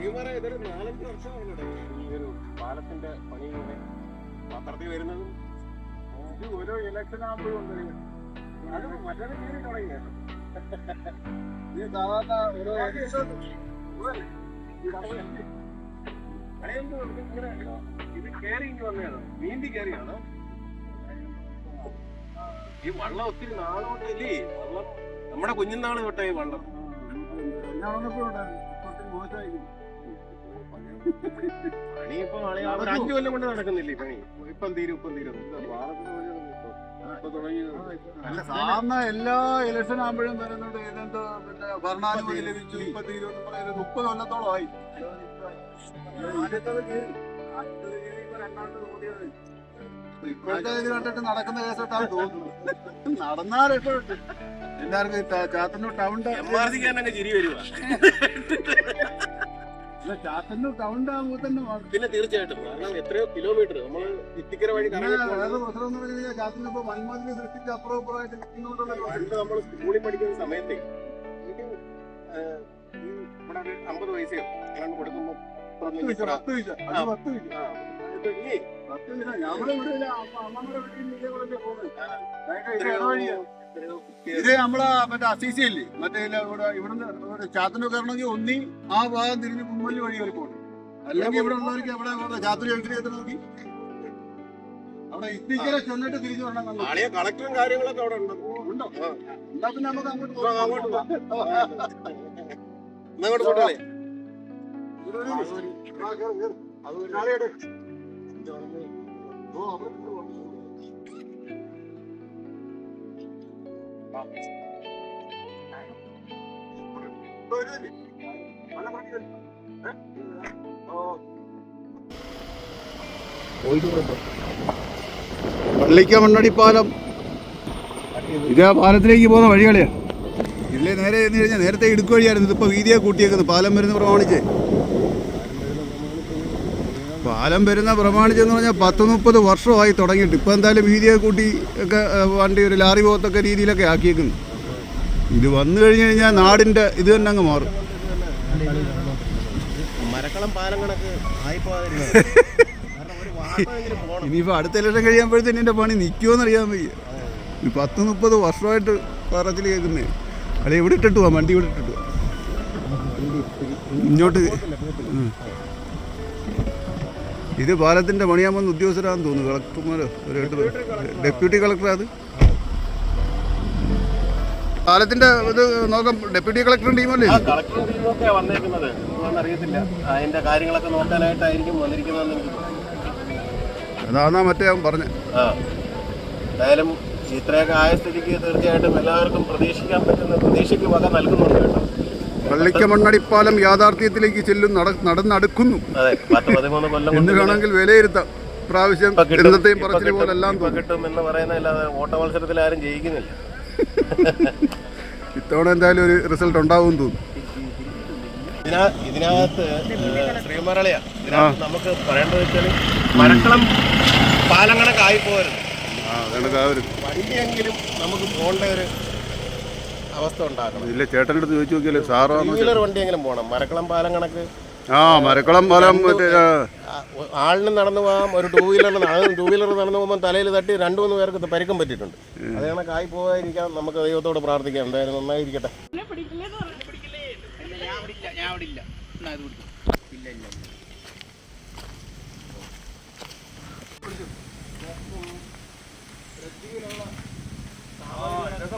ശ്രീമാരെ ഇതൊരു നാലഞ്ച് ഈ ഒരു പാലത്തിന്റെ പണി ഇങ്ങനെ പത്രത്തിൽ വരുന്നതും. ഇത് ഓരോ ഇലക്ഷൻ ആകുമ്പോഴും അത് മറ്റൊരു കീറി സാധാരണ ഓരോ ഇത് കയറി ഇങ്ങ് വന്നതാണ് നീന്തി കയറിയാണ്? ഈ വള്ളം ഒത്തിരി നാളോട്ടല്ലേ വള്ളം നമ്മുടെ കുഞ്ഞുനാൾ തൊട്ടേ വള്ളം. ഞാൻ വന്നപ്പോഴും ഉണ്ടായിരുന്നു. ഇപ്പോഴത്തെ മോശമായിരിക്കും പണി ഇപ്പൊ ആളെ ഒരു അഞ്ചു കൊല്ലം കൊണ്ട് നടക്കുന്നില്ലേ പണി? ഇപ്പം തീരും ഇപ്പം തീരും. അല്ല സാധാരണ എല്ലാ ഇലക്ഷൻ ആകുമ്പോഴും വരുന്നുണ്ട് ഇതെന്തോ പിന്നെ ഭരണാനുമതി ലഭിച്ചു ഇപ്പൊ തീരും പറയുന്നത് മുപ്പത് കൊല്ലത്തോളമായി. ഇപ്പോഴത്തെ ഇത് കണ്ടിട്ട് നടക്കുന്ന കേസോട്ടാണ് തോന്നുന്നത് നടന്നാൽ രക്ഷപ്പെട്ടു എല്ലാവർക്കും ഈ ചാത്തന്നൂർ ടൗണിന്റെ എം ആർ സിക്ക് തന്നെ ചിരി വരുവാ. പിന്നെ തീർച്ചയായിട്ടും. കാരണം എത്രയോ കിലോമീറ്റർ നമ്മൾ ഇത്തിക്കര വഴി പണ്ട് നമ്മൾ സ്കൂളിൽ പഠിക്കുന്ന സമയത്തെ ഇവിടെ ഒരു അമ്പത് പൈസയോ അങ്ങനെ കൊടുക്കുമ്പോ ഇത് നമ്മളെ മറ്റേ അസീസി അല്ലേ മറ്റേ ഇല്ല ഇവിടെ ഇവിടുന്ന് ഒരു ചാത്തന്നൂർ കയറണമെങ്കിൽ ഒന്നി ആ ഭാഗം തിരിഞ്ഞ് കുമ്മല്ലി വഴി വരെ പോകണം അല്ലെങ്കിൽ ഇവിടെ ഉള്ളവർക്ക് എവിടെ ഇവിടെ എൻട്രി ചെയ്ത് എത്ര നോക്കി അവിടെ ഇത്തിക്കര ചെന്നിട്ട് തിരിച്ചു വരണം. കളക്ടറും കാര്യങ്ങളൊക്കെ അവിടെ ഉണ്ട് ഉണ്ടോ. എന്നാ പിന്നെ നമുക്ക് അങ്ങോട്ട്. അങ്ങോട്ട് അങ്ങോട്ട് പോട്ടെ. അത്. ഓ, അവിടെ പോകാം. പാലം. പള്ളിക്ക ഇത് ആ പാലത്തിലേക്ക് പോകുന്ന വഴികളിയാ ഇതിലെ നേരെ ചെന്ന് കഴിഞ്ഞാൽ നേരത്തെ ഇടുക്കുവഴിയായിരുന്നു ഇതിപ്പോ വീതിയെ കൂട്ടിയേക്കുന്നത് പാലം വരുന്ന പ്രമാണിച്ച് പാലം വരുന്ന പ്രമാണിച്ചെന്ന് പറഞ്ഞാൽ പത്ത് മുപ്പത് വർഷമായി തുടങ്ങിയിട്ട്. ഇപ്പോൾ എന്തായാലും വീതിയെ കൂട്ടി ഒക്കെ വണ്ടി ഒരു ലാറി പോകത്തൊക്കെ രീതിയിലൊക്കെ ആക്കിയേക്കുന്നു. ഇത് വന്നു കഴിഞ്ഞു കഴിഞ്ഞാൽ നാടിന്റെ ഇത് തന്നെ അങ്ങ് മാറും. മരക്കളം പാലം കണക്ക് ഇനിയിപ്പോൾ അടുത്ത ഇലക്ഷൻ കഴിയുമ്പോഴത്തേന് എന്റെ പണി നിൽക്കുമോന്ന് അറിയാൻ വയ്യ. ഈ പത്ത് മുപ്പത് വർഷമായിട്ട് പറച്ചിൽ കേൾക്കുന്നേ. അല്ലെ ഇവിടെ ഇട്ടിട്ട് പോവാം വണ്ടി ഇവിടെ ഇട്ടിട്ട് പോവാം ഇങ്ങോട്ട്. ഇത് പാലത്തിന്റെ പണിയാമെന്ന് ഉദ്യോഗസ്ഥരാണെന്ന് തോന്നുന്നു. കളക്ടർമാർ ഒരു എട്ട് ഡെപ്യൂട്ടി കളക്ടർ അത് പാലത്തിന്റെ ഇത് നോക്കാം. ഡെപ്യൂട്ടി കളക്ടറും ടീമല്ലേ? ആ കളക്ടർ ടീമൊക്കെ വന്നേക്കുന്നത്. എന്താണെന്ന് അറിയത്തില്ല. അതിന്റെ കാര്യങ്ങളൊക്കെ നോക്കാനായിട്ടായിരിക്കും വന്നിരിക്കുന്നതെന്ന്. അതാന്നാ മറ്റേ അവൻ പറഞ്ഞു. എന്തായാലും ഇത്രയൊക്കെ ആയ സ്ഥിതിക്ക് തീർച്ചയായിട്ടും എല്ലാവർക്കും പ്രതീക്ഷിക്കാൻ പറ്റുന്ന പ്രതീക്ഷയ്ക്ക് വക നൽകുന്നുണ്ട് കേട്ടോ. പള്ളിക്ക മണ്ണടിപ്പാലം യാഥാർത്ഥ്യത്തിലേക്ക് ചെല്ലും നട നടന്നടുക്കുന്നു. അതെ പത്ത് കൊല്ലം എന്ന് കൊണ്ട് വേണമെങ്കിൽ വിലയിരുത്താം. പ്രാവശ്യം എന്നത്തെയും പറച്ചിൽ കിട്ടും, പോലെ എല്ലാം ഇപ്പൊ കിട്ടും എന്ന് ഓട്ട മത്സരത്തിൽ ആരും ജയിക്കുന്നില്ല. ഇത്തവണ എന്തായാലും ഒരു റിസൾട്ട് ഉണ്ടാവും തോന്നുന്നു. ഇതിനാ ഇതിനകത്ത് ശ്രീമരളയാ ഇതിനകത്ത് നമുക്ക് പറയേണ്ടത് വെച്ചാൽ മരക്കളം പാലം കണക്കായി ഒരു വണ്ടിയെങ്കിലും നമുക്ക് പോകേണ്ട ഒരു അവസ്ഥ ഉണ്ടാക്കണം. ഇല്ല ചേട്ടന്റെ അടുത്ത് ചോദിച്ചു നോക്കിയല്ലേ സാറാണോ ടൂ വീലർ വണ്ടിയെങ്കിലും പോകണം മരക്കളം പാലം കണക്ക്. ആ മരക്കളം പാലം മറ്റേ ആ, ആ, ആളിന് നടന്നു പോകാം ഒരു ടൂ വീലർ ടൂ വീലർ നടന്നു പോകുമ്പോൾ തലയിൽ തട്ടി രണ്ടു മൂന്ന് പേർക്ക് പരിക്കും പറ്റിയിട്ടുണ്ട്. അത് കണക്കായി പോകാതിരിക്കാൻ നമുക്ക് ദൈവത്തോട് പ്രാർത്ഥിക്കാം. എന്തായാലും നന്നായിരിക്കട്ടെ.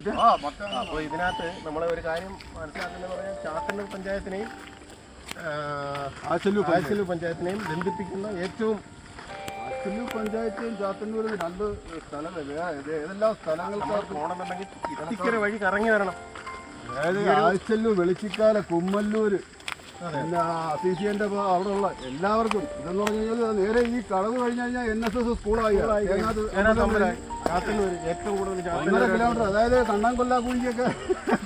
അപ്പോൾ ഇതിനകത്ത് നമ്മൾ ഒരു കാര്യം മനസ്സിലാക്കുന്നത് പറയാം ചാത്തന്നൂർ പഞ്ചായത്തിനെയും ആശല്ലൂർ ആശല്ലൂർ പഞ്ചായത്തിനെയും ബന്ധിപ്പിക്കുന്ന ഏറ്റവും ആശല്ലൂർ പഞ്ചായത്തിനും ചാത്തന്നൂരും രണ്ട് സ്ഥലം ഏതെല്ലാം സ്ഥലങ്ങൾക്ക് പോകണമെന്നുണ്ടെങ്കിൽ ഇത്തിക്കര വഴി കറങ്ങി വരണം. അതായത് ആഴ്ചല്ലു വെളിച്ചിക്കാല കുമ്മല്ലൂർ പിന്നെ സി സി എന്റെ അവിടെ ഉള്ള എല്ലാവർക്കും ഇതെന്ന് പറഞ്ഞു കഴിഞ്ഞാൽ നേരെ ഈ കളവ് കഴിഞ്ഞു കഴിഞ്ഞാൽ എൻ എസ് എസ് സ്കൂളായി ഒന്നര കിലോമീറ്റർ അതായത് കണ്ണാൻ കൊല്ലാക്കുഴിക്കൊക്കെ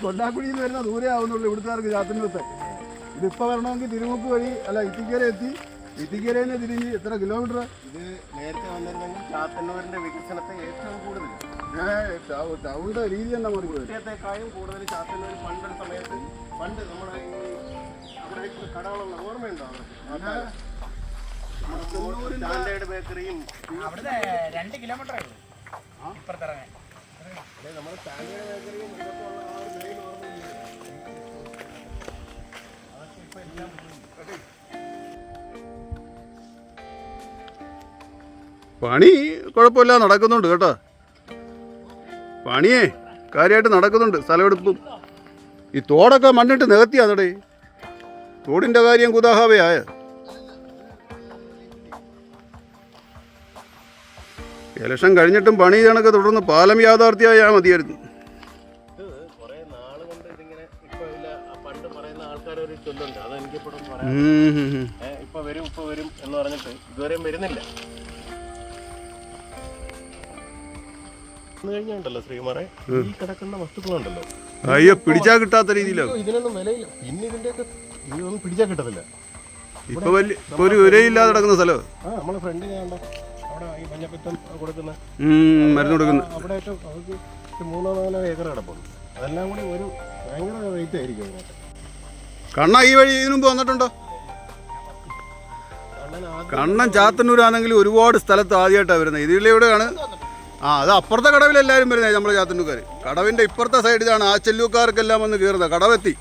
കൊല്ലാക്കുഴിയിൽ നിന്ന് വരുന്ന ദൂരെ ആവുന്നുള്ളൂ ഇവിടുത്തുകാർക്ക് ചാത്തന്നൂരത്തെ. ഇതിപ്പോൾ വരണമെങ്കിൽ തിരുമുക്ക് വഴി അല്ല ഇത്തിക്കര എത്തി. ഇത്തിക്കരയിൽ നിന്ന് തിരിഞ്ഞ് എത്ര കിലോമീറ്റർ? ഇത് നേരത്തെ വന്നിരുന്നെങ്കിൽ ചാത്തന്നൂരിന്റെ വികസനത്തെ ഏറ്റവും കൂടുതൽ. ടൗണിന്റെ രീതി തന്നെ മാറി പോയി കുട്ടിയത്തെക്കാളും കൂടുതൽ ചാത്തന്നൂർ പണ്ടൊരു സമയത്ത് പണ്ട് നമ്മുടെ അവിടെ കടകളുള്ള ഓർമ്മയുണ്ടോ സ്റ്റാൻഡേർഡ് ബേക്കറിയും അവിടുത്തെ രണ്ട് കിലോമീറ്റർ പണി കുഴപ്പമില്ല നടക്കുന്നുണ്ട് കേട്ടോ. പണിയേ കാര്യമായിട്ട് നടക്കുന്നുണ്ട് സ്ഥലമെടുപ്പും. ഈ തോടൊക്കെ മണ്ണിട്ട് നികത്തിയാണെടേ തോടിന്റെ കാര്യം കുതാഹാവയായ ഇലക്ഷൻ കഴിഞ്ഞിട്ടും പണി കണക്ക് തുടർന്ന് പാലം യാഥാർത്ഥ്യമായാൽ മതിയായിരുന്നു. ഇപ്പൊ വരും ഇപ്പൊ വരും എന്ന് പറഞ്ഞിട്ട് ഇതുവരെയും വരുന്നില്ല വന്നു കഴിഞ്ഞുണ്ടല്ലോ ശ്രീമാറെ ഈ കിടക്കുന്ന വസ്തുക്കളുണ്ടല്ലോ അയ്യോ പിടിച്ചാ കിട്ടാത്ത രീതിയിലാണ് അയ്യോ, ഇതിനൊന്നും വിലയില്ല. പിന്നെ ഇതിന്റെയൊക്കെ ഇതൊന്നും പിടിച്ചാൽ കിട്ടത്തില്ല. ഇപ്പൊ വലിയ ഒരു വിലയില്ലാതെ കിടക്കുന്ന സ്ഥലം ആ നമ്മളെ കണ്ടോ? അവിടെ ഈ മഞ്ഞപ്പിത്തം കൊടുക്കുന്ന മരുന്ന് കൊടുക്കുന്ന. അവിടെ അവർക്ക് ഒരു മൂന്നോ നാലോ ഏക്കർ കിടപ്പുണ്ട്. അതെല്ലാം കൂടി ഒരു ഭയങ്കര റേറ്റ് ആയിരിക്കും അതിനകത്ത്. കണ്ണ ഈ വഴി ഇതിനു മുമ്പ് വന്നിട്ടുണ്ടോ? കണ്ണൻ ചാത്തന്നൂരാണെങ്കിൽ ഒരുപാട് സ്ഥലത്ത് ആദ്യമായിട്ടാണ് വരുന്നത്. ഇതിലൂടെയാണ് ആ അത് അപ്പുറത്തെ കടവിലെല്ലാവരും വരുന്നത് നമ്മുടെ ചാത്തന്നൂക്കാർ കടവിന്റെ ഇപ്പുറത്തെ സൈഡിലാണ് ആ ചെല്ലൂക്കാർക്കെല്ലാം വന്ന് കയറുന്നത് കടവെത്തി.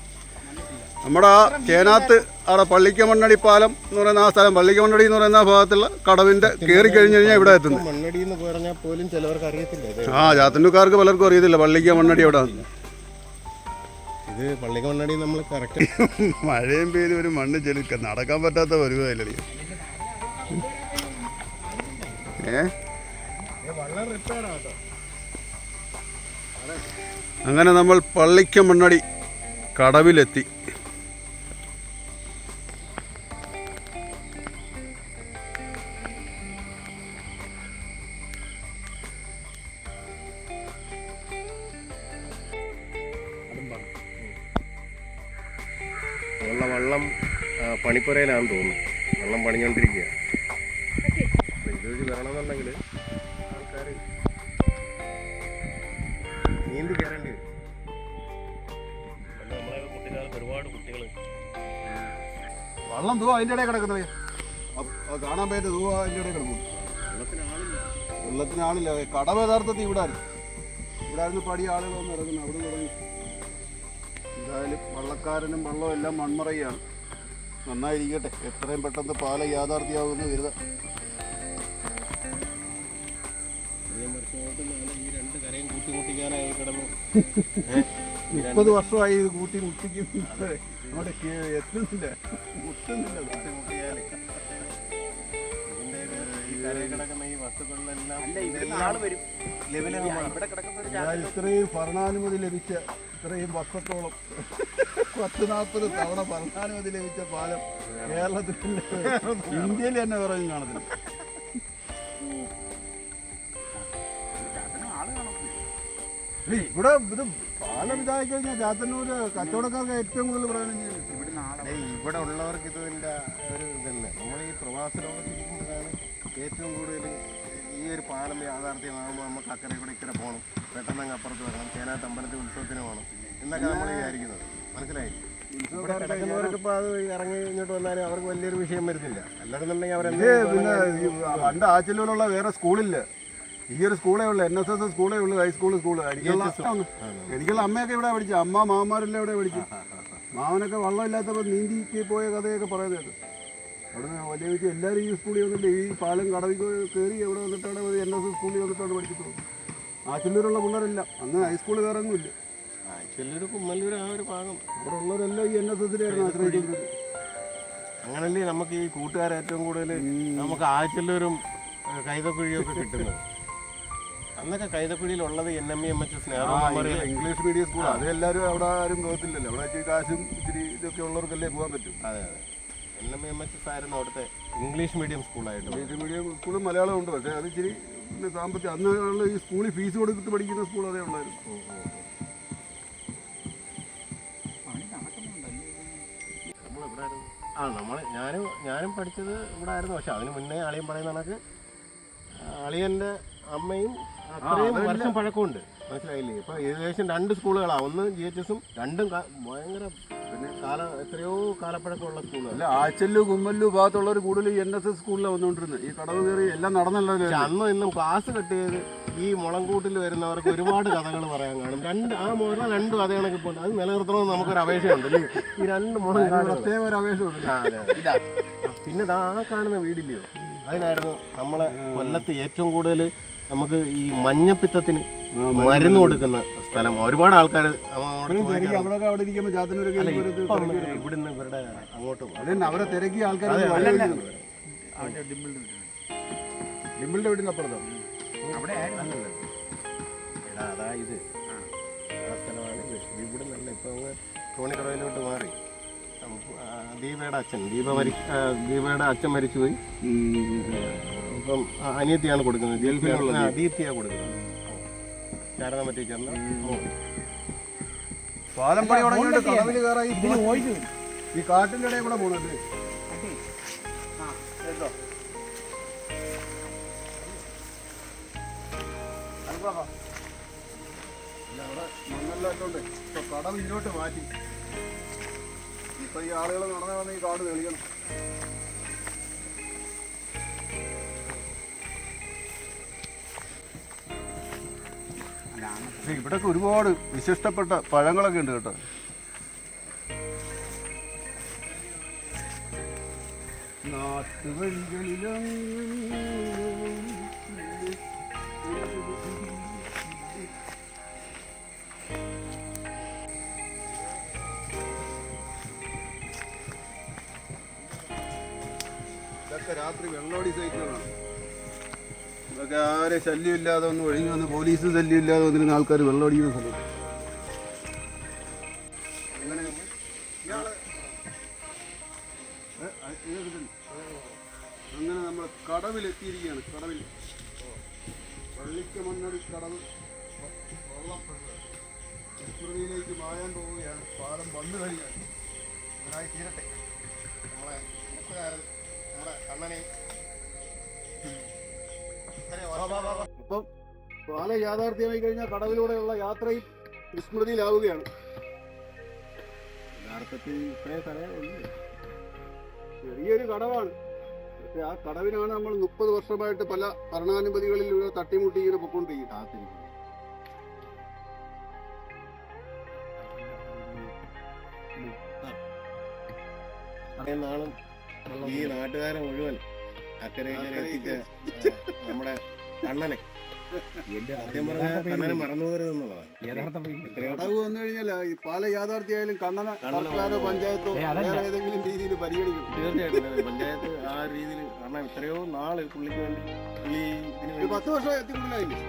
നമ്മുടെ ആ ചേനാത്ത് അവിടെ പള്ളിക്കമണ്ണടി പാലം എന്ന് പറയുന്ന ആ സ്ഥലം പള്ളിക്കമണ്ണടി എന്ന് പറയുന്ന ഭാഗത്തുള്ള കടവിന്റെ കയറി കഴിഞ്ഞു കഴിഞ്ഞാൽ ഇവിടെ എത്തുന്നു മണ്ണടി എന്ന് പറഞ്ഞാൽ പോലും ചിലവർക്ക് അറിയത്തില്ല ഇത്. ആ ചാത്തന്നൂക്കാർക്ക് പലർക്കും അറിയത്തില്ല പള്ളിക്കമണ്ണടി അവിടെ ഇത് പള്ളിക്ക മണ്ണടി നമ്മൾ കറക്റ്റ് മഴയും പേരും ഒരു മണ്ണ് ചെലുക്ക നടക്കാൻ പറ്റാത്ത വരുവതല്ലേ ഏ? അങ്ങനെ നമ്മൾ പള്ളിക്ക മണ്ണടി കടവിലെത്തി. വള്ളം പണിപ്പുരയിലാണെന്ന് തോന്നുന്നു. വള്ളം പണിഞ്ഞോണ്ടിരിക്കുക ഇതുവഴി വരണമെന്നുണ്ടെങ്കിൽ ആൾക്കാർ നീന്തി കയറേണ്ടി വരും. നമ്മളെ കുട്ടിക്കാലത്ത് ഒരുപാട് കുട്ടികൾ വള്ളം തൂവ അതിന്റെ ഇടയിൽ കിടക്കുന്നത്. കാണാൻ പറ്റുന്ന തൂവ അതിന്റെ ഇടയിൽ കിടക്കും വെള്ളത്തിന് ആളില്ല. കടവ് യഥാർത്ഥത്തിൽ ഇവിടെ ആയിരുന്നു. ഇവിടെ ആയിരുന്നു പടി ആളുകളൊന്നും വന്ന് ഇറങ്ങുന്നത്. അവിടെ തുടങ്ങി എന്തായാലും വള്ളക്കാരനും വള്ളവും എല്ലാം മൺമറയാണ്. നന്നായിരിക്കട്ടെ. എത്രയും പെട്ടെന്ന് പാല യാഥാർത്ഥ്യമാകുമെന്ന് കരുതാം. മുപ്പത് വർഷമായി ഇത് കൂട്ടി മുട്ടിക്കും അവിടെ കേ- എത്തുന്നില്ല. മുട്ടുന്നില്ല ഞാൻ ഇത്രയും ഭരണാനുമതി ലഭിച്ച ഇത്രയും വർഷത്തോളം പത്ത് നാൽപ്പത് തവണ ഭരണാനുമതി ലഭിച്ച പാലം കേരളത്തിൽ ഇന്ത്യയിൽ തന്നെ വേറെ കാണത്തില്ല. ഇവിടെ ഇത് പാലം ഇതായി കഴിഞ്ഞാൽ ചാത്തന്നൂര് കച്ചവടക്കാർക്ക് ഏറ്റവും കൂടുതൽ പ്രയോജനം ഇവിടെ ഉള്ളവർക്ക് ഇതിന്റെ ഒരു ഇതല്ലേ. നമ്മൾ ഈ പ്രവാസ ലോകത്തിരിക്കുമ്പോഴാണ് ഏറ്റവും കൂടുതൽ ഈ ഒരു പാലം യാഥാർത്ഥ്യമാകുമ്പോൾ നമുക്ക് അക്കരെ കൂടെ ഇക്കരെ പോകണം പെട്ടെന്ന് അങ്ങ് അപ്പുറത്ത് വരണം ചേനാത്ത് അമ്പലത്തിൽ ഉത്സവത്തിന് പോകണം എന്നൊക്കെ നമ്മൾ വിചാരിക്കുന്നത്. മനസ്സിലായി? ഇവിടെ കിടക്കുന്നവർക്ക് ഇപ്പോൾ അത് ഇറങ്ങി ഇങ്ങോട്ട് വന്നാലും അവർക്ക് വലിയൊരു വിഷയം വരുന്നില്ല. അല്ലാതെന്നുണ്ടെങ്കിൽ അവർ പിന്നെ പണ്ട് ആച്ചിലൂലുള്ള വേറെ സ്കൂളില്ല. ഈ ഒരു സ്കൂളേ ഉള്ളൂ. എൻ എസ് എസ് സ്കൂളേ ഉള്ളൂ. ഹൈസ്കൂൾ സ്കൂൾ എനിക്കുള്ള എനിക്കുള്ള അമ്മയൊക്കെ ഇവിടെ പഠിച്ചു. അമ്മ മാമാരെല്ലാം ഇവിടെ പഠിച്ചു. മാമനൊക്കെ വള്ളമില്ലാത്തപ്പോൾ നീന്തി പോയ കഥയൊക്കെ പറയുന്നത് അവിടെ വലിയ വെച്ച് എല്ലാവരും ഈ സ്കൂളിൽ വന്നിട്ട് ഈ പാലം കടവിൽ കയറി എവിടെ വന്നിട്ടാണ് എൻ എസ് എസ് സ്കൂളിൽ വന്നിട്ടാണ് പഠിച്ചിട്ടുള്ളത് ആച്ചല്ലൂരുള്ള പിള്ളേരെല്ലാം. അന്ന് ഹൈസ്കൂൾ കയറൊന്നുമില്ല ആച്ചല്ലൂർ കുമ്മല്ലൂർ ആ ഒരു ഭാഗം. അവിടെ ഉള്ളവരെല്ലാം ഈ എൻ എസ് എസിലായിരുന്നു ആശ്രയിക്കുന്നത് അങ്ങനല്ലേ നമുക്ക് ഈ കൂട്ടുകാർ ഏറ്റവും കൂടുതൽ നമുക്ക് ആഴ്ചയിലൊരും കൈതക്കുഴിയൊക്കെ കിട്ടുന്നത്. അന്നൊക്കെ കൈതക്കുഴിയിലുള്ളത് N M E M H സ്നേഹം ഇംഗ്ലീഷ് ഇംഗ്ലീഷ് മീഡിയം സ്കൂൾ അത് എല്ലാവരും അവിടെ ആരും പോകത്തില്ലല്ലോ. അവിടെ ഇച്ചിരി കാശും ഇച്ചിരി ഇതൊക്കെ ഉള്ളവർക്കല്ലേ പോകാൻ പറ്റും. അതെ അതെ. എൻ എം എച്ച് എസ് ആയിരുന്നു അവിടുത്തെ ഇംഗ്ലീഷ് മീഡിയം സ്കൂളായിട്ട് ഇംഗ്ലീഷ് മീഡിയം സ്കൂളും മലയാളം ഉണ്ട്. പക്ഷേ അത് ഇച്ചിരി പിന്നെ സാമ്പത്തിക അന്ന് ഈ സ്കൂളിൽ ഫീസ് കൊടുത്തിട്ട് പഠിക്കുന്ന സ്കൂൾ അതേ ഉണ്ടായിരുന്നു ആ നമ്മൾ ഞാനും ഞാനും പഠിച്ചത് ഇവിടെ ആയിരുന്നു പക്ഷെ അതിന് മുന്നേ അളിയൻ പറയുന്ന കണക്ക് അളിയന്റെ അമ്മയും അത്രയും വർഷം പഴക്കമുണ്ട്. മനസ്സിലായില്ലേ? ഇപ്പൊ ഏകദേശം രണ്ട് സ്കൂളുകളാണ് ഒന്ന് ജി എച്ച് എസും രണ്ടും ഭയങ്കര പിന്നെ കാല എത്രയോ കാലപ്പഴക്കമുള്ള അല്ല ആച്ചല്ലു കുമ്മല്ലു ഭാഗത്തുള്ളവർ കൂടുതൽ എൻ എസ് എസ് സ്കൂളിലാണ് വന്നുകൊണ്ടിരുന്നത് ഈ കടവ് കയറി എല്ലാം നടന്നല്ലോ അന്ന് ഇന്നും ക്ലാസ് കട്ട് ചെയ്ത് ഈ മുളങ്കൂട്ടിൽ വരുന്നവർക്ക് ഒരുപാട് കഥകൾ പറയാൻ കാണും. രണ്ട് ആ മുറ രണ്ട് കഥകളൊക്കെ ഇപ്പോൾ അത് നിലനിർത്തണമെന്ന് നമുക്കൊരു അപേക്ഷയുണ്ട്. അല്ലേ ഈ രണ്ട് മുളം പ്രത്യേക ഒരു അപേക്ഷയുണ്ട്. പിന്നെ ആ കാണുന്ന വീടില്ലയോ? അതിനായിരുന്നു നമ്മളെ കൊല്ലത്ത് ഏറ്റവും കൂടുതൽ നമുക്ക് ഈ മഞ്ഞപ്പിത്തത്തിന് മരുന്ന് കൊടുക്കുന്ന സ്ഥലം. ഒരുപാട് ആൾക്കാർ ഇവിടുന്ന് ഇവരുടെ അങ്ങോട്ട് അവരെ തിരക്കി ആൾക്കാർ. ഡിമ്പിളിന്റെ അവിടെ അതാ ഇത്. ആ സ്ഥലമാണ് ഇത്. ഇവിടെ നല്ല ഇപ്പൊ അങ്ങ് തോണിക്കടവിലോട്ട് മാറി. ദീപയുടെ അച്ഛൻ ദീപ ദീപയുടെ അച്ഛൻ മരിച്ചുപോയി. അപ്പം ആ അനിയത്തിയാണ് കൊടുക്കുന്നത്. ദീപ്തിയാണ് കൊടുക്കുന്നത്. ശാരദാമ്മ ടീച്ചറിന് പാലം പണി തുടങ്ങിയിട്ട് കടവിൽ കയറാൻ ഈ കാട്ടിന്റെ ഇടയിൽ കൂടെ പോകണല്ലേ ആ കേട്ടോ അവിടെ മണ്ണെല്ലാം ഇട്ടുണ്ട് ഇപ്പൊ കടവ് ഇങ്ങോട്ട് മാറ്റി. ഇപ്പൊ ഈ ആളുകൾ നടന്നു വന്ന് ഈ കാട് തെളിയണം. പക്ഷേ ഇവിടെയൊക്കെ ഒരുപാട് വിശിഷ്ടപ്പെട്ട പഴങ്ങളൊക്കെ ഉണ്ട് കേട്ടോ. രാത്രി വെള്ളോടി സൈക്കിളാണ് ഇതൊക്കെ ആരെ ശല്യമില്ലാതെ ഒന്ന് ഒഴിഞ്ഞു വന്ന് പോലീസ് ശല്യമില്ലാതെ വന്നിരുന്ന ആൾക്കാർ വെള്ളമടിക്കുന്ന സ്ഥലം അങ്ങനെ നമ്മൾ കടവിലെത്തിയിരിക്കുകയാണ് കടവിൽ പള്ളിക്ക് മണ്ണടി കടവ്. വിസ്മൃതിയിലേക്ക് മായാൻ പോവുകയാണ്. പാലം വന്നു കഴിഞ്ഞാൽ നന്നായി തീരട്ടെ നമ്മളെ നമ്മുടെ കണ്ണനെ. അപ്പം പാല യാഥാർത്ഥ്യമായി കഴിഞ്ഞാൽ കടവിലൂടെയുള്ള യാത്രയും വിസ്മൃതിയിലാവുകയാണ്. യഥാർത്ഥത്തിൽ ഇത്രേ സ്ഥലമേ ചെറിയൊരു കടവാണ്. പക്ഷെ ആ കടവിനാണ് നമ്മൾ മുപ്പത് വർഷമായിട്ട് പല ഭരണാനുമതികളിലൂടെ തട്ടിമുട്ടി ഇങ്ങനെ പൊക്കൊണ്ടിരിക്കുന്നത്. കാത്തിരിക്കുന്നു അത്രയും നാളും ഈ നാട്ടുകാരെ മുഴുവൻ അക്കരെ ഇക്കരെ നമ്മുടെ കണ്ണനെ. സത്യം പറഞ്ഞാൽ കണ്ണനെ മറന്നു പോരുതെന്നുള്ളതാണ് യഥാർത്ഥ എത്രയോ വന്നു കഴിഞ്ഞാൽ ഈ പാല യാഥാർത്ഥ്യമായാലും കണ്ണന സർക്കാരോ പഞ്ചായത്തോ വേറെ ഏതെങ്കിലും രീതിയിൽ പരിഗണിക്കും. തീർച്ചയായിട്ടും പഞ്ചായത്ത് ആ രീതിയിൽ കാരണം എത്രയോ നാൾ പുള്ളിക്ക് വേണ്ടി ഒരു പത്ത് വർഷം എത്തി കൂടുതലായില്ലേ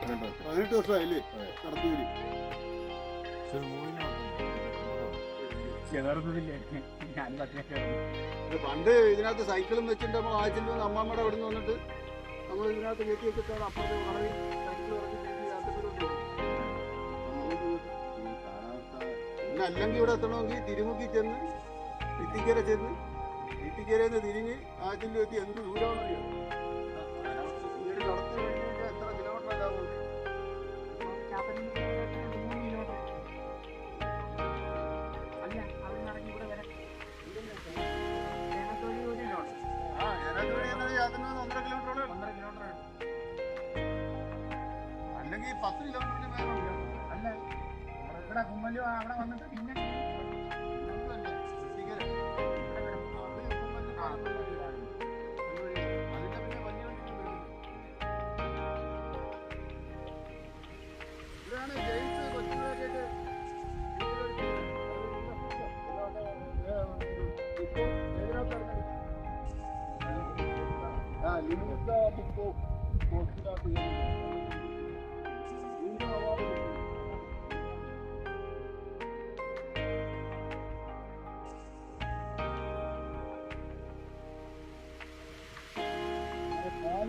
പതിനെട്ട് വർഷം. പതിനെട്ട് വർഷമായില്ലേ? അതെ. പണ്ട് ഇതിനകത്ത് സൈക്കിളും വെച്ചിട്ട് നമ്മൾ ആഴ്ചയിൽ അമ്മമ്മയുടെ അവിടെ നിന്ന് വന്നിട്ട് നമ്മൾ ഇതിനകത്ത് കയറ്റി വെച്ചിട്ടാണ് അപ്പുറത്ത് പോകും. പിന്നെ അല്ലെങ്കിൽ ഇവിടെ എത്തണമെങ്കിൽ തിരുമുക്കി ചെന്ന് ഇത്തിക്കര ചെന്ന് ഇത്തിക്കരയിൽ നിന്ന് തിരിഞ്ഞ് ആറ്റിൽ എത്തി എന്ത് ദൂരമാണെന്നറിയാം? കടത്ത് പത്ത് കിലോമീറ്ററിന് മേലുണ്ട് അല്ല? ഇവിടെ കുമ്മല്ലു അവിടെ വന്നിട്ട് പിന്നെ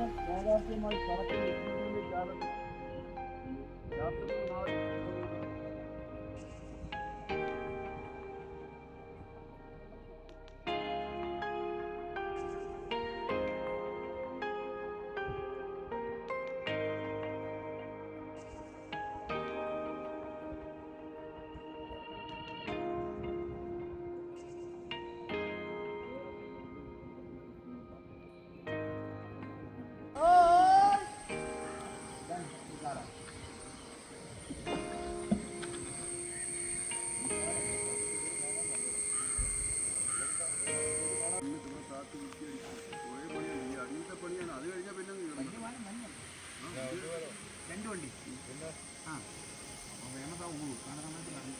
കാലം യാഥാർത്ഥ്യമായി കടക്കുന്ന കാലത്ത് രാത്രി നാളെ രണ്ട് വണ്ടി. ആ. അപ്പോൾ വേണതാ കാണാൻ സമയത്ത് പറഞ്ഞു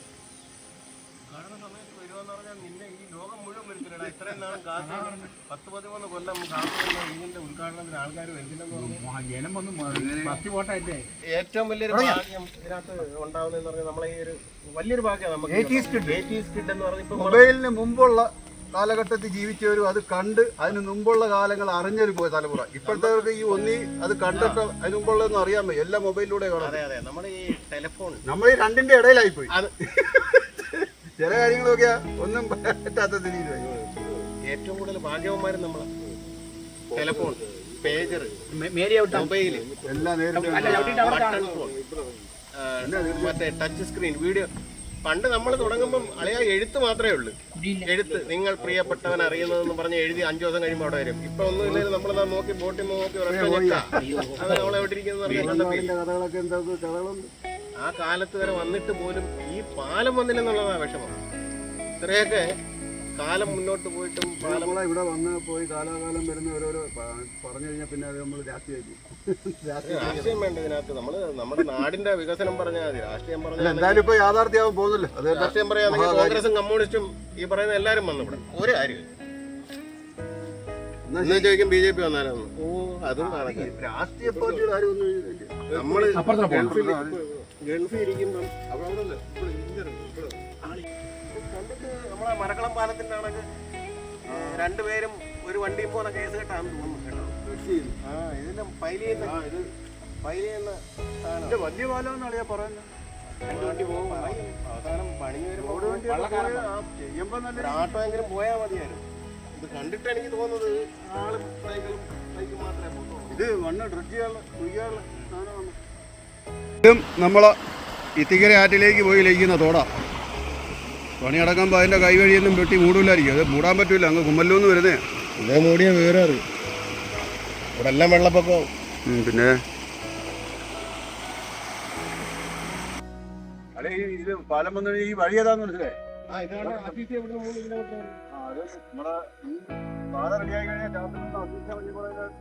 കാണുന്ന സമയത്ത് വരുമെന്ന് പറഞ്ഞാൽ നിന്നെ ഈ ലോകം മുഴുവൻ വരുത്തില്ല ഇത്രയും നാളും കാത്തു പത്ത് പതിമൂന്ന് കൊല്ലം കാത്തു ഇതിന്റെ ഉദ്ഘാടനത്തിന് ആൾക്കാർ വരുന്നില്ലെന്ന് പറഞ്ഞു ജനം വന്ന് ഫസ്റ്റ് വോട്ടല്ലേ? ഏറ്റവും വലിയൊരു ഭാഗ്യം ഇതിനകത്ത് ഉണ്ടാവുന്നതെന്ന് പറഞ്ഞാൽ നമ്മളെ ഈ ഒരു വലിയൊരു ഭാഗ്യമാണ് നമുക്ക് എയ്റ്റീസ് കിഡ് എന്ന് പറഞ്ഞാൽ മൊബൈലിന് മുമ്പുള്ള കാലഘട്ടത്തിൽ ജീവിച്ചവരും അത് കണ്ട് അതിന് മുമ്പുള്ള കാലങ്ങൾ അറിഞ്ഞൊരു പോയ തലമുറ. ഇപ്പോഴത്തെ ഈ ഒന്നി അത് കണ്ടിട്ട് അതിന് മുമ്പുള്ളതൊന്നും അറിയാൻ പറ്റും എല്ലാ മൊബൈലിലൂടെ കാണാം അതെ നമ്മൾ ഈ ടെലിഫോൺ. നമ്മൾ ഈ രണ്ടിന്റെ ഇടയിലായി പോയി അത് ചില കാര്യങ്ങളൊക്കെ ഒന്നും പറ്റാത്ത രീതിയിലായി. ഏറ്റവും കൂടുതൽ ഭാഗ്യവന്മാരും നമ്മളെ. ടെലിഫോൺ പേജർ മേരി ഔട്ട് മൊബൈൽ എല്ലാം നേരിട്ട് മറ്റേ ടച്ച് സ്ക്രീൻ വീഡിയോ. പണ്ട് നമ്മൾ തുടങ്ങുമ്പം അളിയ എഴുത്ത് മാത്രമേ ഉള്ളൂ. എഴുത്ത് നിങ്ങൾ പ്രിയപ്പെട്ടവൻ അറിയുന്നതെന്ന് പറഞ്ഞ് എഴുതി അഞ്ചു ദിവസം കഴിയുമ്പോൾ അവിടെ വരും. ഇപ്പൊ ഒന്നും ഇല്ലെങ്കിൽ നമ്മൾ നോക്കി ബോട്ടിൽ നോക്കി. അത് നമ്മൾ എവിടെ ആ കാലത്ത് വരെ വന്നിട്ട് പോലും ഈ പാലം വന്നില്ലെന്നുള്ളതാണ് വിഷമം. ഇത്രയൊക്കെ കാലം മുന്നോട്ട് പോയിട്ടും പാലം ഇവിടെ വന്ന് പോയി കാലാകാലം വരുന്ന ഓരോരോ പറഞ്ഞു കഴിഞ്ഞാൽ പിന്നെ അത് നമ്മൾ രാഷ്ട്രീയമായി രാഷ്ട്രീയ വേണ്ട ഇതിനകത്ത്. നമ്മൾ നമ്മുടെ നാടിന്റെ വികസനം പറഞ്ഞാൽ മതി. രാഷ്ട്രീയം പറഞ്ഞാൽ എന്തായാലും ഇപ്പൊ യാഥാർത്ഥ്യാവും പോകുന്നില്ല. അത് രാഷ്ട്രീയം പറയുകയാണെങ്കിൽ കോൺഗ്രസും കമ്മ്യൂണിസ്റ്റും ഈ പറയുന്ന എല്ലാരും വന്നു ഇവിടെ. ഒരു കാര്യം എന്നാ ചോദിക്കും ബി ജെ പി വന്നാലും ഓ അതും രാഷ്ട്രീയ പാർട്ടിയുടെ കാര്യം. നമ്മൾ. ഗൾഫിൽ ഗൾഫിൽ ഇരിക്കുമ്പം കണ്ടിട്ട് നമ്മളെ മരക്കളം പാലത്തിന്റെ ആണെങ്കിൽ രണ്ടുപേരും ഒരു വണ്ടിയിൽ പോകുന്ന കേസ് കേട്ടാന്ന് തോന്നുന്നു കേട്ടോ. ആ ഇതിന്റെ ഫയൽ ചെയ്യുന്ന ഇത് ചെയ്യുന്ന സാധനം. വലിയ പാലം എന്നാണ് പറയുന്നത്. രണ്ട് വണ്ടി പോകും. പറയും. അവസാനം പണിഞ്ഞു വരുമ്പോൾ വണ്ടി ആ, ചെയ്യുമ്പോ നല്ല ഒരു ആട്ടോ എങ്കിലും പോയാൽ മതിയായിരുന്നു. ഇത് കണ്ടിട്ട് എനിക്ക് തോന്നുന്നത് ആളും സൈക്കിളും ബൈക്കും മാത്രമേ പോകുന്നുള്ളൂ ഇത് മണ്ണ് സാധനമാണ്. ഇത്തിക്കര ആറ്റിലേക്ക് പോയി ലയിക്കുന്ന തോടാ. പണി അടക്കുമ്പോൾ അതിന്റെ കൈവഴിയൊന്നും വെട്ടി മൂടില്ലായിരിക്കും അത് മൂടാൻ പറ്റില്ല അങ്ങ് കുമ്മല്ലൂന്ന് വരുന്നേ. ഇതേ മൂടിയ വേറെ ഇവിടെ എല്ലാം വെള്ളപ്പൊക്കം? പിന്നെ? ഇത് പാലം വന്നു ഈ വഴി ഏതാന്ന് മനസ്സിലായി? നമ്മുടെ റെഡിയായി കഴിഞ്ഞാൽ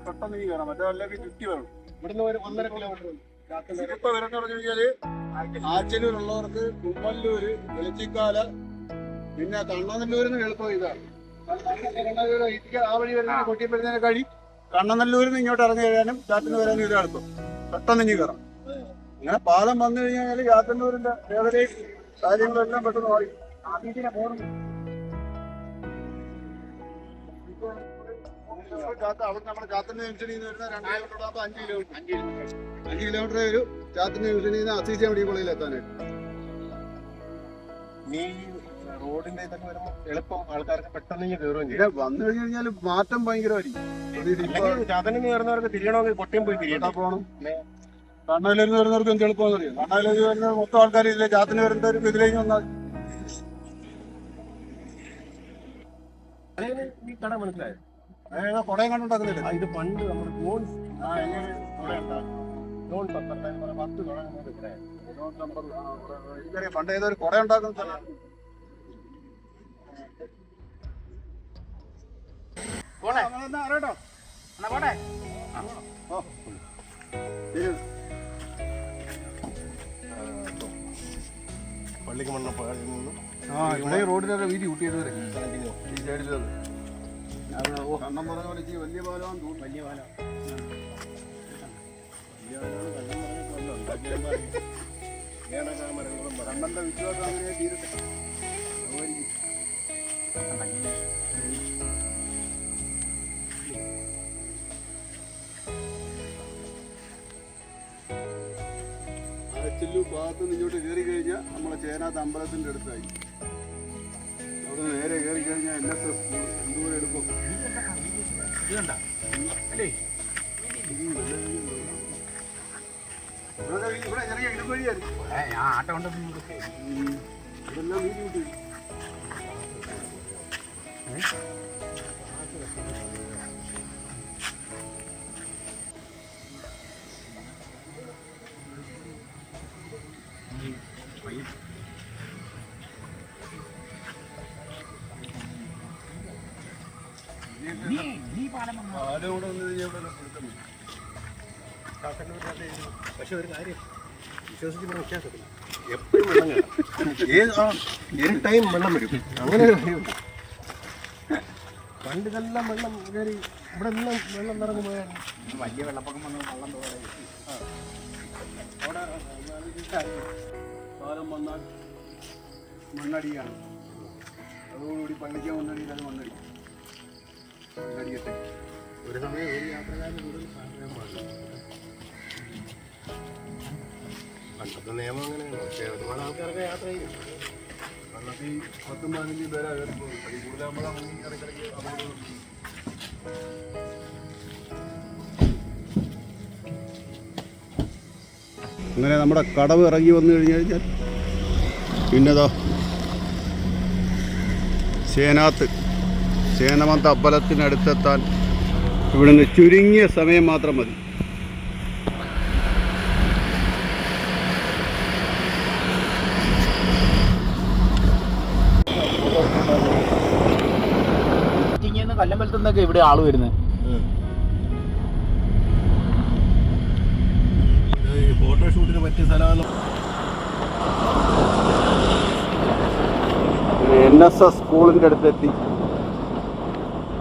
പെട്ടെന്ന് ഈ കയറാം. മറ്റേ അല്ലെങ്കിൽ ചുറ്റി വേണം ഇവിടുന്ന് ഒരു ഒന്നര കിലോമീറ്റർ ഇപ്പൊ വരുന്ന പറഞ്ഞു കഴിഞ്ഞാൽ കുമ്മല്ലൂര് വെളിച്ചിക്കാല പിന്നെ കണ്ണനല്ലൂരിന്ന് എളുപ്പം ഇതാണ് കണ്ണനല്ലൂര് ഇത്തിക്ക ആ വഴി വരുന്ന കൊട്ടിയപ്പെടുന്നതിനെ കഴി. കണ്ണനല്ലൂരിൽ നിന്ന് ഇങ്ങോട്ട് ഇറങ്ങി വരാനും ചാത്തിന് വരാനും ഇത് എളുപ്പം പെട്ടെന്ന് ഇനി കയറാം. അങ്ങനെ പാലം വന്നു കഴിഞ്ഞാൽ ചാത്തന്നൂരിന്റെ വേദനയും കാര്യങ്ങളെല്ലാം പെട്ടെന്ന് മാറി. അവിടെ നമ്മുടെ ചാത്തന്റെ ജംഗ്ഷനിൽ നിന്ന് വരുന്ന രണ്ട് കിലോമീറ്റർ അഞ്ച് കിലോമീറ്റർ. അഞ്ച് കിലോമീറ്റർ. ഒരു ചാത്തിന്റെ ജംഗ്ഷനിൽ നിന്ന് മെഡിക്കൽ കോളേജിൽ എത്താനായിട്ട്. റോഡിന്റെ ഇതൊക്കെ വരുമ്പോൾ എളുപ്പം ആൾക്കാർക്ക് പെട്ടെന്ന് ഇങ്ങനെ കയറുകയും ചെയ്യും. ഇവിടെ വന്നു കഴിഞ്ഞു കഴിഞ്ഞാൽ മാറ്റം ഭയങ്കരമായിരിക്കും. അത് ഇതിപ്പോ അല്ലെങ്കിൽ ചാതനിൽ കയറുന്നവർക്ക് തിരിയണമെങ്കിൽ കൊട്ടിയം പോയി തിരിയണം എവിടെ പോകണം കണ്ണയിലിരുന്ന് വരുന്നവർക്ക് എന്ത് എളുപ്പമെന്ന് അറിയാം? കണ്ണയിലേക്ക് വരുന്ന മൊത്തം ആൾക്കാർ ഇതിലെ ചാത്തിന് വരുന്നവർക്ക് ഇതിലേക്ക് വന്നാൽ. അതിന് ഈ കട മനസ്സിലായോ? അതായത് കണ്ടുണ്ടാക്കുന്നില്ല ആ, ഇത് പണ്ട് നമ്മുടെ ലോൺ ആ എങ്ങനെ കുറെ ഉണ്ടാക്കും ലോൺ പത്തൊമ്പത് പത്ത് തുടങ്ങുന്നത് ഇവിടെ. എനിക്കറിയാം പണ്ട് ഏതൊരു കുട ഉണ്ടാക്കുന്ന സ്ഥലം. പള്ളിക്ക് മണ്ണ ആ ഇവിടെ ഈ റോഡിനൊക്കെ വീതി കൂട്ടിയത് വരെ ഈ സൈഡിലത് കണ്ണം പറഞ്ഞ പോലെ ഇച്ചിരി വലിയ പാലമാണെന്ന് തോന്നുന്നു വലിയ പാലം കണ്ണന്റെ വിശ്വാസം അങ്ങനെ തീരട്ടെ അച്ചില്ലു ഭാഗത്ത് നിന്ന് ഇങ്ങോട്ട് കയറി കഴിഞ്ഞാൽ നമ്മളെ ചേനാത്ത് അമ്പലത്തിന്റെ അടുത്തായി. അവിടെ നേരെ കയറി കഴിഞ്ഞാൽ എൻ എസ് എന്തോരം എടുക്കും ഇവിടെ ചെറിയ ഇതെല്ലാം വീട്ടിൽ വിട്ടു. പക്ഷെ ഒരു കാര്യം വിശ്വസിച്ച് പറയാൻ വിശ്വാസത്തില്ല എപ്പോഴും വെള്ളം കാണാം ഏത് ആ എനി ടൈം വെള്ളം വരും? അങ്ങനെ ഒരു കാര്യമുണ്ട് പണ്ട് ഇതെല്ലാം വെള്ളം കയറി ഇവിടെ എല്ലാം വെള്ളം നിറഞ്ഞു പോയാണ് വലിയ വെള്ളപ്പൊക്കം വന്ന വെള്ളം പാലം വന്നാൽ മണ്ണടിയാണ്. അതോടുകൂടി പള്ളിക്കാൻ മണ്ണടിയിൽ അത് മണ്ണടി മണ്ണടിയട്ടെ ഒരു സമയം ഒരു യാത്രക്കാരൻ കൂടുതൽ പണ്ടത്തെ നിയമം അങ്ങനെയാണ്. പക്ഷേ ഒരുപാട് ആൾക്കാരൊക്കെ യാത്ര ചെയ്യും. അന്നത്തെ ഈ പത്തും പതിനഞ്ചും പേരാ കൂടുതലാകുമ്പോഴാണ് മുങ്ങി ഇടയ്ക്കിടയ്ക്ക് അപകടം അങ്ങനെ നമ്മുടെ കടവ് ഇറങ്ങി വന്നു കഴിഞ്ഞു കഴിഞ്ഞാൽ പിന്നെതോ സേനാത്ത് സേനമന്ത അമ്പലത്തിനടുത്തെത്താൻ ഇവിടുന്ന് ചുരുങ്ങിയ സമയം മാത്രം മതി. ഇവിടെ ആൾ വരുന്നത് ഫോട്ടോഷൂട്ടിന് പറ്റിയ എൻ എസ് എസ് സ്കൂളിന്റെ അടുത്തെത്തി.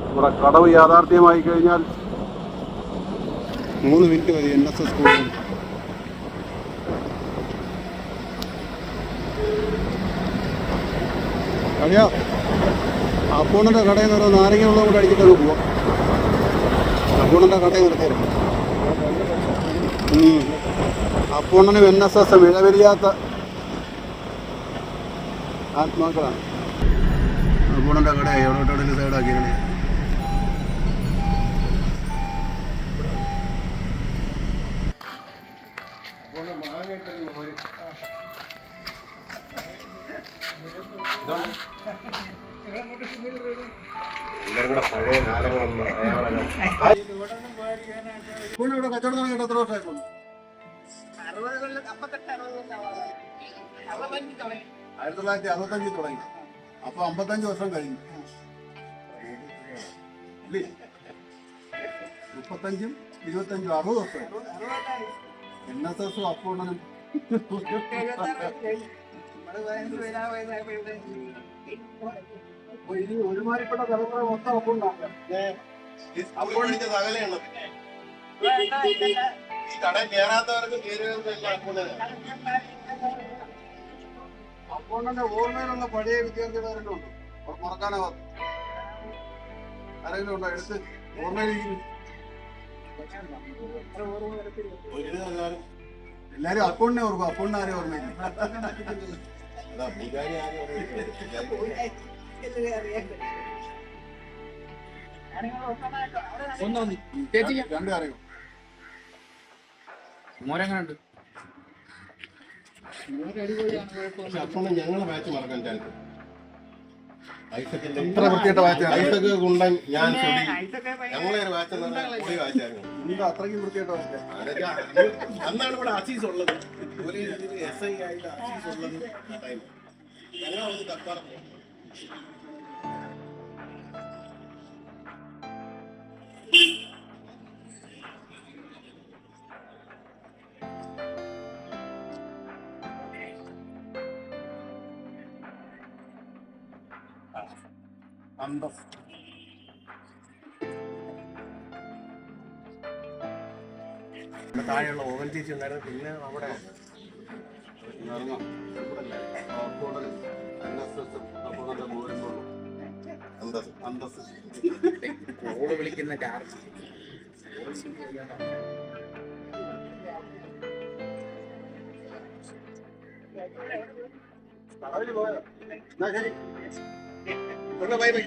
നമ്മുടെ കടവ് യാഥാർത്ഥ്യമായി കഴിഞ്ഞാൽ മൂന്ന് മിനിറ്റ് മതി എൻ എസ് എസ് സ്കൂളിൽ കഴിയാ അപ്പൂണന്റെ കടയിൽ നിന്ന് ഒരു നാരങ്ങ വെള്ളം കൂടെ അടിച്ചിട്ട് അങ്ങ് പോവാം. അപ്പൂണന്റെ കടയിൽ നിർത്തിയിരുന്നു അപ്പൂണ്ണനും എൻ എസ് എസ് ഇഴവരിയാത്ത ആത്മാക്കളാണ്. അപ്പൂണന്റെ കട എവിടോട്ടെവിടെയും സൈഡാക്കിയാണ് എല്ലാവരും ഇവിടെ കച്ചവടം തുടങ്ങിയിട്ട് എത്ര വർഷമായിട്ടുണ്ട് ആയിരത്തി തൊള്ളായിരത്തി അറുപത്തഞ്ചിൽ തുടങ്ങി അപ്പൊ അമ്പത്തഞ്ച് വർഷം കഴിഞ്ഞു? മുപ്പത്തഞ്ചും ഇരുപത്തഞ്ചും അറുപത് വർഷം എൻ എസ് എസും അപ്പൂണ്ണനും അപ്പൊ ഇനി ഒരുമാരിപ്പെട്ട തലമുറ മൊത്തം അപ്പോൾ ഈ കട കയറാത്തവർക്ക് കൂടുതലാണ് അപ്പോണ്ണന്റെ ഓർമ്മയിലുള്ള പഴയ വിദ്യാർത്ഥികൾ ആരെങ്കിലും ഉണ്ടോ മറക്കാനാവാത്ത ആരെങ്കിലും ഉണ്ടോ? എടുത്ത് ഓർമ്മയിലിരിക്കുന്നു. എല്ലാരും അക്കൗണ്ടിനെ ഓർക്കും. അക്കൗണ്ടിനെ ആരെയും ഓർമ്മയില്ല. ഒന്നൊന്ന്. ചേച്ചി രണ്ടും അറിയും? മോരെങ്ങനുണ്ട് പക്ഷെ അപ്പോഴും ഞങ്ങളെ മാച്ച് മറക്കാൻ ചാൻസ് ഇത്ര match ആണ്. ഐസക്ക് കുണ്ടൻ ഞാൻ സുധി ഞങ്ങളെ ഒരു മാച്ച് പൊളി മാച്ചായിരുന്നു എന്താ അത്രയ്ക്കും വൃത്തിയായിട്ട്? അതൊക്കെ അന്നാണ് ഇവിടെ അസീസ് ഉള്ളത്. പോലീസിൽ എസ് ഐ ആയിട്ട് അസീസ് ഉള്ളത് ഞങ്ങളൊന്ന് തപ്പാറ അന്തം താഴെയുള്ള ഓവൻ ചേച്ചി ഉണ്ടായിരുന്നു. പിന്നെ അവിടെ കോൾ വിളിക്കുന്ന ചാർജ് എന്നാ ശരി. Bye bye.